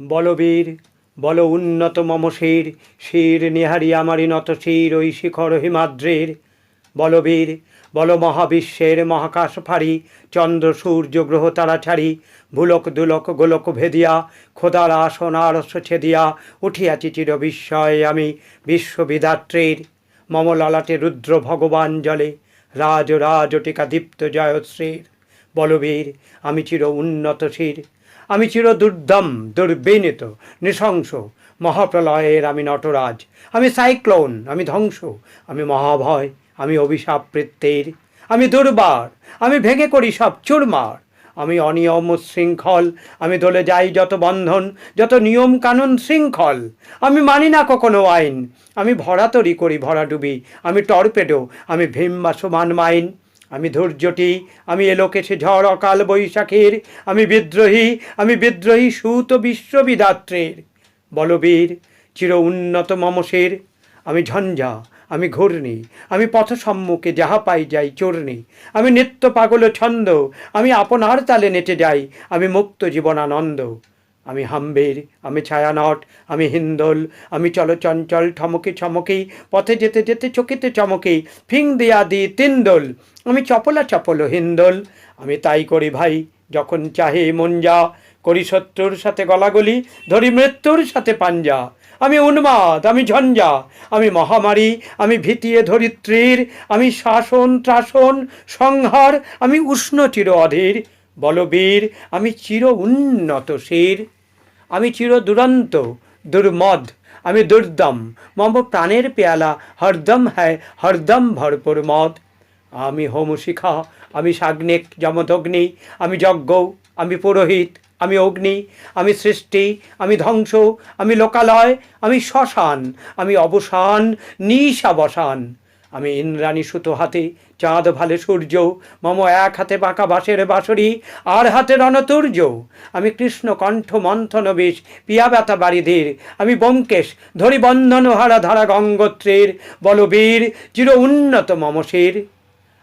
বলবীর, বল উন্নত মম শির শির নিহারি আমারি নত শির, ওই শিখর হিমাদ্রের। বলবীর, বল মহাবিশ্বের মহাকাশ ফাড়ি, চন্দ্র সূর্য গ্রহ তারা ছাড়ি, ভুলক দুলক গোলক ভেদিয়া, খোদার আসন আরস ছেদিয়া, উঠিয়াছি চির বিস্ময়ে আমি বিশ্ববিধাত্রীর। মম রুদ্র ভগবান জলে, রাজ রাজ টিকা দীপ্ত জয়শ্রীর। বলবীর, আমি চির উন্নত শির আমি চির দুর্দম দুর্বিনীত, নৃশংস, মহাপ্রলয়ের আমি নটরাজ, আমি সাইক্লোন, আমি ধ্বংস, আমি মহাভয়, আমি অভিশাপ বৃত্তের, আমি দুর্বার, আমি ভেঙে করি সব চুরমার, আমি অনিয়ম শৃঙ্খল, আমি দলে যাই যত বন্ধন, যত নিয়ম কানুন শৃঙ্খল, আমি মানি না কখনো আইন, আমি ভরাতরি করি ভরাডুবি, আমি টর্পেডো, আমি ভীম বা সমান মাইন আমি ধৈর্যটি আমি এলোকেশে ঝড় অকাল বৈশাখের, আমি বিদ্রোহী আমি বিদ্রোহী সুত বিশ্ববিদাত্রের। বলবীর, চির উন্নত মমসের, আমি ঝঞ্ঝা, আমি ঘূর্ণি, আমি পথ সম্মুখে যাহা পাই যাই চূর্ণি, আমি নিত্য পাগল ছন্দ, আমি আপনার তালে নেচে যাই, আমি মুক্ত জীবনানন্দ। আমি হাম্বের, আমি ছায়ানট, আমি হিন্দোল, আমি চলচঞ্চল, ঠমকে ছমকে পথে যেতে যেতে, চকিতে চমকে, ফিং দিয়া দি তিনদোল, আমি চপলা চপল হিন্দোল, আমি তাই করি ভাই, যখন চাহে মন যা, করি শত্রুর সাথে গলাগলি, ধরি মৃত্যুর সাথে পাঞ্জা, আমি উন্মাদ, আমি ঝঞ্ঝা, আমি মহামারী, আমি ভিতিয়ে ধরিত্রীর, আমি শাসন ত্রাসন, সংহার, আমি উষ্ণ চির অধীর বলবীর আমি চির উন্নত শির। আমি চির দুরন্ত, দুর্মদ, আমি দুর্দম। মম প্রাণের পেয়ালা, হরদম হ্যায়, হরদম ভরপুর মদ। আমি হোমশিখা, আমি সাগ্নিক, যমদগ্নি। আমি যজ্ঞ, আমি পুরোহিত, আমি অগ্নি। আমি সৃষ্টি, আমি ধ্বংস, আমি লোকালয়। আমি শ্মশান, আমি অবসান, নিশাবসান। আমি ইন্দ্রাণী সুতো হাতে, চাঁদ ভালে সূর্য, মম এক হাতে বাঁকা বাঁশের বাঁশরি, আর হাতে রণতুর্য। আমি কৃষ্ণ কণ্ঠ মন্থন বেশ, পিয়া ব্যথা বাড়িধীর আমি ব্যোমকেশ, ধরি বন্ধন হারা ধারা গঙ্গোত্রের। বলবীর চির উন্নত মমশির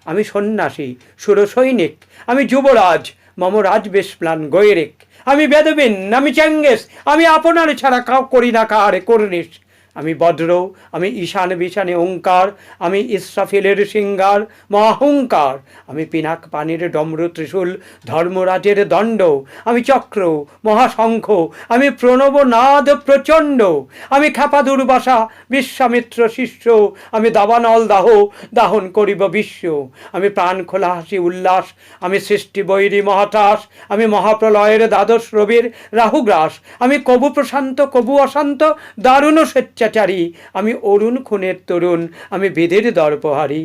আমি সন্ন্যাসী সুরসৈনিক আমি যুবরাজ, মম রাজবেশ প্লান গৈরিক। আমি বেদবিন, আমি চেঙ্গেস আমি আপনার ছাড়া কাউ করি না, কার করনিস আমি বদ্র, আমি ঈশান বিশানে ওঙ্কার, আমি ইসরাফিলের সিঙ্গার মহাহংকার আমি পিনাক পানির ডম্র ত্রিশূল, ধর্মরাজের দণ্ড। আমি চক্র, মহাশঙ্খ, আমি প্রণব নাদ প্রচণ্ড। আমি খ্যাপা দুর্বাসা, বিশ্বামিত্র শিষ্য। আমি দাবানল দাহ, দাহন করিব বিশ্ব। আমি প্রাণ খোলা হাসি উল্লাস। আমি সৃষ্টি বৈরী মহাতাস আমি মহাপ্রলয়ের দ্বাদশ রবির রাহুগ্রাস। আমি কবু প্রশান্ত, কবু অশান্ত, দারুণ স্বেচ্ছাচারী আমি অরুণ খুনের তরুণ, আমি বেদের দর্পহারী।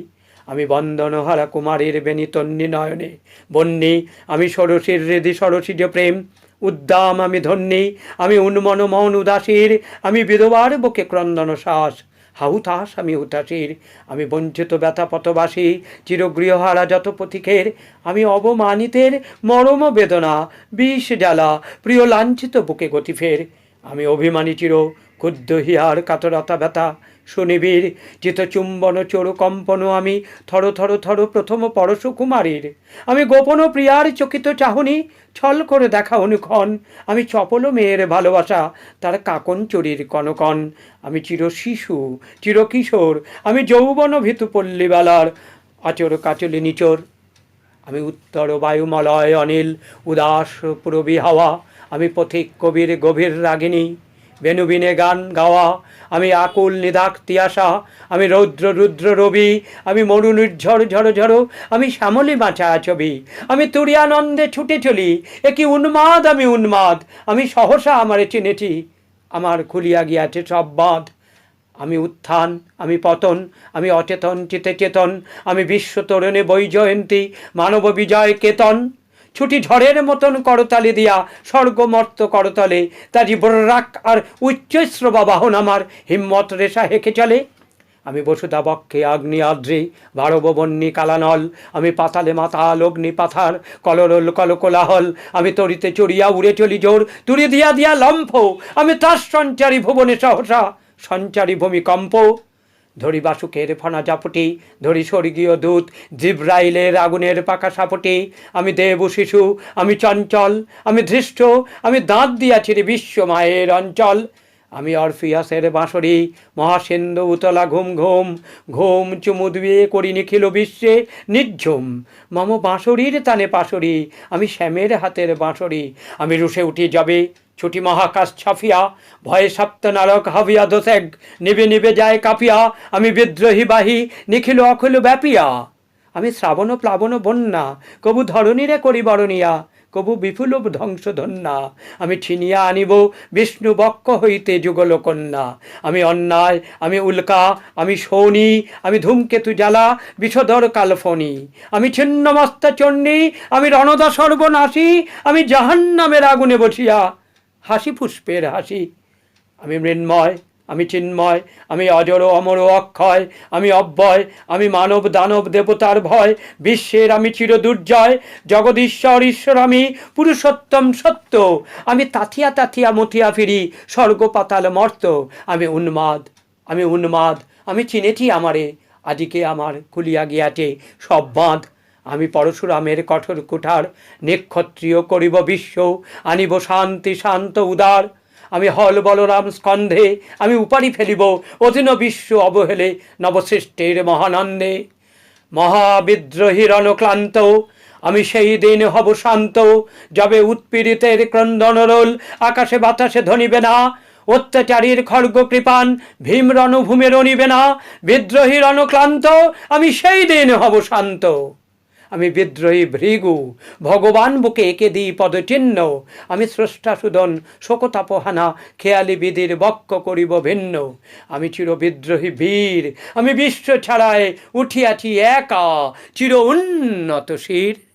আমি বন্দনহারা কুমারের বেনিতন্নি নয়নে বন্যে আমি সরসীর হৃদি সরসীজ প্রেম। উদ্দাম, আমি ধন্যী আমি উন্মন মন উদাসীর। আমি বিধবার বুকে ক্রন্দন শ্বাস হাহুতাস আমি হুতাসীর আমি বঞ্চিত ব্যথা পথবাসী, চিরগৃহহারা যত পথিকের। আমি অবমানিতের মরম বেদনা, বিষ জ্বালা, প্রিয় লাঞ্ছিত বুকে গতি ফের আমি অভিমানী চির ক্ষুদ্র হিয়ার কাতরতা ব্যথা। সুনিবির চিতচুম্বন চোর কম্পন আমি। থর থর থর প্রথম পরশ কুমারীর আমি গোপন প্রিয়ার চকিত চাহনি, ছল করে দেখা অনুক্ষণ আমি চপল মেয়ের ভালোবাসা, তার কাকন চুরির কনকন। আমি চির শিশু, চির কিশোর, আমি যৌবন ভীতু পল্লীবেলার, আচর কাচলি নিচর। আমি উত্তর বায়ুমলয়, অনিল, উদাস, পুরবী হাওয়া। আমি পথিক কবির গভীর রাগিনী। বেনুবিনে গান গাওয়া, আমি আকুল নিদাক তিয়াসা, আমি রৌদ্র রুদ্র রবি, আমি মরু নির্ঝর ঝড় ঝড় আমি শ্যামলি বাঁচা ছবি, আমি তুরিয়ানন্দে ছুটে চলি একই উন্মাদ আমি উন্মাদ, আমি সহসা আমারে চিনেছি, আমার খুলিয়া গিয়াছে সব বাঁধ, আমি উত্থান, আমি পতন, আমি অচেতন চিতে চেতন, আমি বিশ্ব তরুণে বৈজয়ন্তী, মানব বিজয় কেতন ছুটি ঝড়ের মতন করতালি দিয়া স্বর্গমর্ত করতলে। তাজি বর্রাক আর উচ্চশ্রবা বাহন আমার, হিম্মত রেশা হেঁকে চলে। আমি বসুধা বক্ষে আগ্নি আদ্রি ভারববন্যী কালানল। আমি পাতালে মাতাল অগ্নি পাথার, কলরল কলকোলাহল আমি তরিতে চড়িয়া উড়ে চলি জোর, তুড়ি দিয়া দিয়া লম্ফ। আমি তার সঞ্চারী ভুবনে সহসা, সঞ্চারী ভূমিকম্প। ধরি বাসুকের ফনা জাপটি, ধরি স্বর্গীয় দূত জিব্রাইলের আগুনের পাকা সাপটি, আমি দেব শিশু, আমি চঞ্চল, আমি ধৃষ্ট, আমি দাঁত দিয়াছি রে বিশ্ব মায়ের অঞ্চল। আমি অরফিয়াসের বাঁশরি, মহাসিন্ধু উতলা ঘুম ঘুম ঘুম চুমু দিয়ে করি নিখিল বিশ্বে নির্ঝুম। মম বাঁশরির তানে পাশরি আমি শ্যামের হাতের বাঁশরি। আমি রুষে উঠি যাবে, ছুটি মহাকাশ ছাফিয়া, ভয়ে সপ্তনারক হাবিয়া দোষেগ নিবে নিবে যায় কাঁপিয়া, আমি বিদ্রোহী বাহী, নিখিল অখিল ব্যাপিয়া। আমি শ্রাবণ প্লাবন বন্যা, কবু ধরণীরে করি বরণিয়া কবু বিপুল ধ্বংসধন্যা। আমি ছিনিয়া আনিব, বিষ্ণু বক্ষ হইতে যুগল কন্যা আমি অন্যায়, আমি উল্কা, আমি শনি, আমি ধূমকেতু জ্বালা, বিষধর কালফনি আমি ছিন্নমস্তা চণ্ডী, আমি রণদা সর্বনাশী, আমি জাহান্নামের আগুনে বসিয়া হাসি পুষ্পের হাসি। আমি মৃন্ময় আমি চিন্ময়, আমি অজর অমর অক্ষয়, আমি অব্যয়, আমি মানব দানব দেবতার ভয়, বিশ্বের আমি চির দুর্জয়, জগদীশ্বর ঈশ্বর আমি, পুরুষোত্তম সত্য। আমি তাথিয়া তাথিয়া মথিয়া ফিরি, স্বর্গ পাতাল মর্ত। আমি উন্মাদ আমি উন্মাদ, আমি চিনেছি আমারে আদিকে আমার খুলিয়া গিয়াছে সব বাঁধ। আমি পরশুরামের কঠোর কুঠার, নিক্ষত্রিয় করিব বিশ্ব, আনিব শান্তি শান্ত উদার। আমি হল বলরাম স্কন্ধে, আমি উপারি ফেলিব, অধীন বিশ্ব অবহেলে, নবসৃষ্টির মহানন্দে। মহাবিদ্রোহীর অনক্লান্ত আমি সেই দিন হব শান্ত, যবে উৎপীড়িতের ক্রন্দনরোল আকাশে বাতাসে ধনিবে না, অত্যাচারীর খড়গ কৃপান, ভীম রণভূমে রণিবে না। বিদ্রোহীর অনুক্লান্ত আমি সেই দিন হব শান্ত। আমি বিদ্রোহী ভৃগু, ভগবান বুকে একে দিই পদচিহ্ন আমি স্রষ্টা সুদন, শোকতাপহানা, খেয়ালি বিধির বক্ষ করিব ভিন্ন। আমি চির বিদ্রোহী বীর, আমি বিশ্ব ছাড়ায় উঠিয়াছি একা, চির উন্নত শির।